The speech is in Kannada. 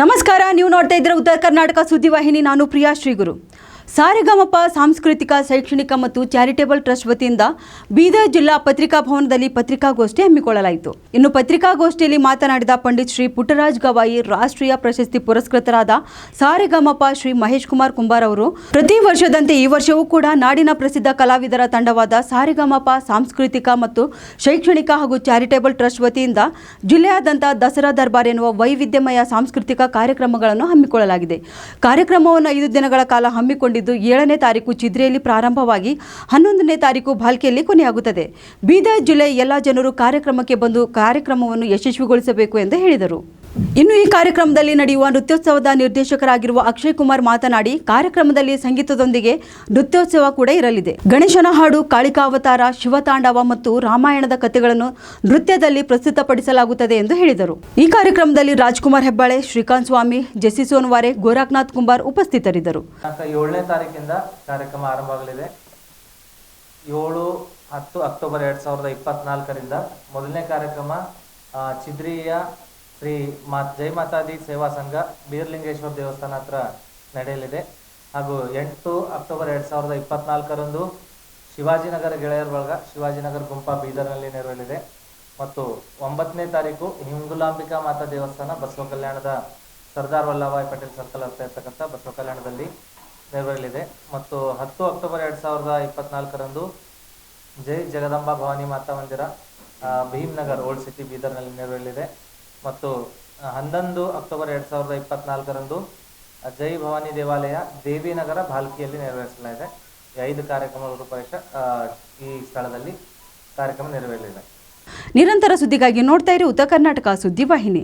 ನಮಸ್ಕಾರ ನೀವು ನೋಡ್ತಾ ಇದ್ದೀರಾ ಉತ್ತರ ಕರ್ನಾಟಕ ಸುದ್ದಿವಾಹಿನಿ ನಾನು ಪ್ರಿಯಾ ಶ್ರೀಗುರು. ಸಾರೆಗಮಪ ಸಾಂಸ್ಕೃತಿಕ, ಶೈಕ್ಷಣಿಕ ಮತ್ತು ಚಾರಿಟೇಬಲ್ ಟ್ರಸ್ಟ್ ವತಿಯಿಂದ ಬೀದರ್ ಜಿಲ್ಲಾ ಪತ್ರಿಕಾ ಭವನದಲ್ಲಿ ಪತ್ರಿಕಾಗೋಷ್ಠಿ ಹಮ್ಮಿಕೊಳ್ಳಲಾಯಿತು. ಇನ್ನು ಪತ್ರಿಕಾಗೋಷ್ಠಿಯಲ್ಲಿ ಮಾತನಾಡಿದ ಪಂಡಿತ್ ಶ್ರೀ ಪುಟ್ಟರಾಜ್ ಗವಾಯಿ, ರಾಷ್ಟ್ರೀಯ ಪ್ರಶಸ್ತಿ ಪುರಸ್ಕೃತರಾದ ಸಾರೆಗಮಪ ಶ್ರೀ ಮಹೇಶ್ ಕುಮಾರ್ ಕುಂಬಾರ್ ಅವರು, ಪ್ರತಿ ವರ್ಷದಂತೆ ಈ ವರ್ಷವೂ ಕೂಡ ನಾಡಿನ ಪ್ರಸಿದ್ಧ ಕಲಾವಿದರ ತಂಡವಾದ ಸಾರೆಗಮಪ ಸಾಂಸ್ಕೃತಿಕ ಮತ್ತು ಶೈಕ್ಷಣಿಕ ಹಾಗೂ ಚಾರಿಟೇಬಲ್ ಟ್ರಸ್ಟ್ ವತಿಯಿಂದ ಜಿಲ್ಲೆಯಾದ್ಯಂತ ದಸರಾ ದರ್ಬಾರ್ ಎನ್ನುವ ವೈವಿಧ್ಯಮಯ ಸಾಂಸ್ಕೃತಿಕ ಕಾರ್ಯಕ್ರಮಗಳನ್ನು ಹಮ್ಮಿಕೊಳ್ಳಲಾಗಿದೆ. ಕಾರ್ಯಕ್ರಮವನ್ನು ಐದು ದಿನಗಳ ಕಾಲ ಹಮ್ಮಿಕೊಂಡಿದ್ದು ಏಳನೇ ತಾರೀಕು ಚಿದ್ರೆಯಲ್ಲಿ ಪ್ರಾರಂಭವಾಗಿ ಹನ್ನೊಂದನೇ ತಾರೀಕು ಭಾಲ್ಕೆಯಲ್ಲಿ ಕೊನೆಯಾಗುತ್ತದೆ. ಬೀದರ್ ಜಿಲ್ಲೆಯ ಎಲ್ಲ ಜನರು ಕಾರ್ಯಕ್ರಮಕ್ಕೆ ಬಂದು ಕಾರ್ಯಕ್ರಮವನ್ನು ಯಶಸ್ವಿಗೊಳಿಸಬೇಕು ಎಂದು ಹೇಳಿದರು. ಇನ್ನು ಈ ಕಾರ್ಯಕ್ರಮದಲ್ಲಿ ನಡೆಯುವ ನೃತ್ಯೋತ್ಸವದ ನಿರ್ದೇಶಕರಾಗಿರುವ ಅಕ್ಷಯ್ ಕುಮಾರ್ ಮಾತನಾಡಿ, ಕಾರ್ಯಕ್ರಮದಲ್ಲಿ ಸಂಗೀತದೊಂದಿಗೆ ನೃತ್ಯೋತ್ಸವ ಕೂಡ ಇರಲಿದೆ. ಗಣೇಶನ ಹಾಡು, ಕಾಳಿಕಾವತಾರ ಶಿವತಾಂಡವ ಮತ್ತು ರಾಮಾಯಣದ ಕಥೆಗಳನ್ನು ನೃತ್ಯದಲ್ಲಿ ಪ್ರಸ್ತುತಪಡಿಸಲಾಗುತ್ತದೆ ಎಂದು ಹೇಳಿದರು. ಈ ಕಾರ್ಯಕ್ರಮದಲ್ಲಿ ರಾಜ್ಕುಮಾರ್ ಹೆಬ್ಬಾಳೆ, ಶ್ರೀಕಾಂತ್ ಸ್ವಾಮಿ, ಜೆಸಿ ಸೋನ್ವಾರೆ, ಗೋರಖ್ನಾಥ್ ಕುಂಬಾರ್ ಉಪಸ್ಥಿತರಿದ್ದರು. ಏಳನೇ ತಾರೀಕಿಂದ ಕಾರ್ಯಕ್ರಮ ಆರಂಭವಾಗಲಿದೆ. ಏಳು ಹತ್ತು ಅಕ್ಟೋಬರ್ ಎರಡ್ ಸಾವಿರದ ಮೊದಲನೇ ಕಾರ್ಯಕ್ರಮ ಚಿದ್ರಿಯ ಶ್ರೀ ಮಾ ಜೈ ಮಾತಾದಿ ಸೇವಾ ಸಂಘ ಬೀರ್ಲಿಂಗೇಶ್ವರ ದೇವಸ್ಥಾನ ಹತ್ರ ನಡೆಯಲಿದೆ. ಹಾಗೂ ಎಂಟು ಅಕ್ಟೋಬರ್ ಎರಡು ಸಾವಿರದ ಇಪ್ಪತ್ನಾಲ್ಕರಂದು ಶಿವಾಜಿನಗರ ಗೆಳೆಯರ ಬಳಗ, ಶಿವಾಜಿನಗರ ಗುಂಪ ಬೀದರ್ನಲ್ಲಿ ನೆರವೇರಲಿದೆ. ಮತ್ತು ಒಂಬತ್ತನೇ ತಾರೀಕು ಹಿಂಗುಲಾಂಬಿಕಾ ಮಾತಾ ದೇವಸ್ಥಾನ ಬಸವ ಕಲ್ಯಾಣದ ಸರ್ದಾರ್ ವಲ್ಲಭಾಯ್ ಪಟೇಲ್ ಸರ್ಕಲ್ ಹತ್ರ ಇರ್ತಕ್ಕಂಥ ಬಸವ ಕಲ್ಯಾಣದಲ್ಲಿ ನೆರವೇರಲಿದೆ. ಮತ್ತು ಹತ್ತು ಅಕ್ಟೋಬರ್ ಎರಡು ಸಾವಿರದ ಇಪ್ಪತ್ನಾಲ್ಕರಂದು ಜೈ ಜಗದಂಬಾ ಭವಾನಿ ಮಾತಾ ಮಂದಿರ ಭೀಮ್ನಗರ್ ಓಲ್ಡ್ ಸಿಟಿ ಬೀದರ್ನಲ್ಲಿ ನೆರವೇರಲಿದೆ. ಮತ್ತು ಹನ್ನೊಂದು ಅಕ್ಟೋಬರ್ ಎರಡು ಸಾವಿರದ ಇಪ್ಪತ್ನಾಲ್ಕರಂದು ಜೈ ಭವಾನಿ ದೇವಾಲಯ ದೇವಿನಗರ ಭಾಲ್ಕಿಯಲ್ಲಿ ನೆರವೇರಿಸಲಾಗಿದೆ. ಐದು ಕಾರ್ಯಕ್ರಮಗಳ ರೂಪರೇಷ ಈ ಸ್ಥಳದಲ್ಲಿ ಕಾರ್ಯಕ್ರಮ ನೆರವೇರಲಿದೆ. ನಿರಂತರ ಸುದ್ದಿಗಾಗಿ ನೋಡ್ತಾ ಇರಿ ಉತ್ತರ ಕರ್ನಾಟಕ ಸುದ್ದಿವಾಹಿನಿ